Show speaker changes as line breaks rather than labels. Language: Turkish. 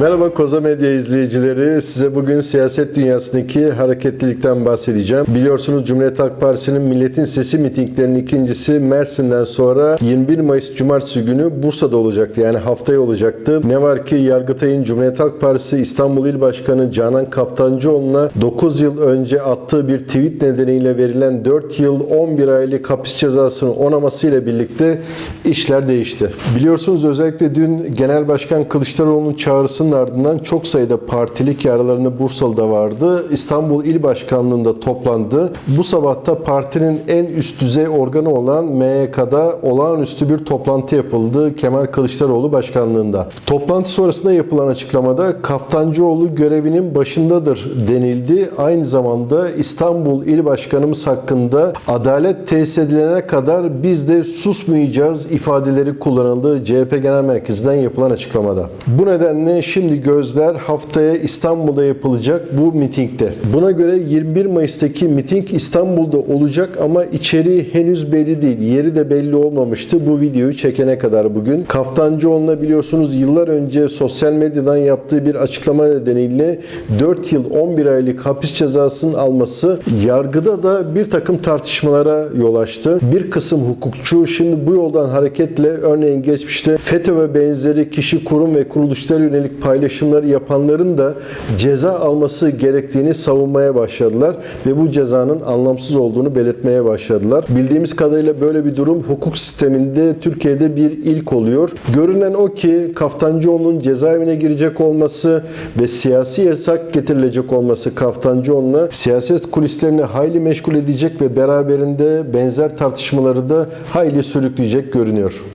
Merhaba Koza Medya izleyicileri. Size bugün siyaset dünyasındaki hareketlilikten bahsedeceğim. Biliyorsunuz Cumhuriyet Halk Partisi'nin Milletin Sesi mitinglerinin ikincisi Mersin'den sonra 21 Mayıs Cumartesi günü Bursa'da olacaktı. Yani haftaya olacaktı. Ne var ki Yargıtay'ın Cumhuriyet Halk Partisi İstanbul İl Başkanı Canan Kaftancıoğlu'na 9 yıl önce attığı bir tweet nedeniyle verilen 4 yıl 11 aylık hapis cezasını onamasıyla birlikte işler değişti. Biliyorsunuz özellikle dün Genel Başkan Kılıçdaroğlu'nun çağrısının ardından çok sayıda partilik aralarında Bursalı'da vardı. İstanbul İl Başkanlığı'nda toplandı. Bu sabahta partinin en üst düzey organı olan MYK'da olağanüstü bir toplantı yapıldı Kemal Kılıçdaroğlu başkanlığında. Toplantı sonrasında yapılan açıklamada Kaftancıoğlu görevinin başındadır denildi. Aynı zamanda İstanbul İl Başkanımız hakkında adalet tesis edilene kadar biz de susmayacağız ifadeleri kullanıldı CHP Genel Merkezi'nden yapılan açıklamada. Bu nedenle şimdi gözler haftaya İstanbul'da yapılacak bu mitingde. Buna göre 21 Mayıs'taki miting İstanbul'da olacak ama içeriği henüz belli değil. Yeri de belli olmamıştı bu videoyu çekene kadar bugün. Kaftancıoğlu'na biliyorsunuz yıllar önce sosyal medyadan yaptığı bir açıklama nedeniyle 4 yıl 11 aylık hapis cezasının alması yargıda da bir takım tartışmalara yol açtı. Bir kısım hukukçu şimdi bu yoldan hareketle örneğin geçmişte FETÖ ve benzeri kişi, kurum ve kuruluşlara yönelik paylaşımları yapanların da ceza alması gerektiğini savunmaya başladılar ve bu cezanın anlamsız olduğunu belirtmeye başladılar. Bildiğimiz kadarıyla böyle bir durum hukuk sisteminde Türkiye'de bir ilk oluyor. Görünen o ki Kaftancıoğlu'nun cezaevine girecek olması ve siyasi yasak getirilecek olması Kaftancıoğlu'na siyaset kulislerini hayli meşgul edecek ve beraberinde benzer tartışmaları da hayli sürükleyecek görünüyor.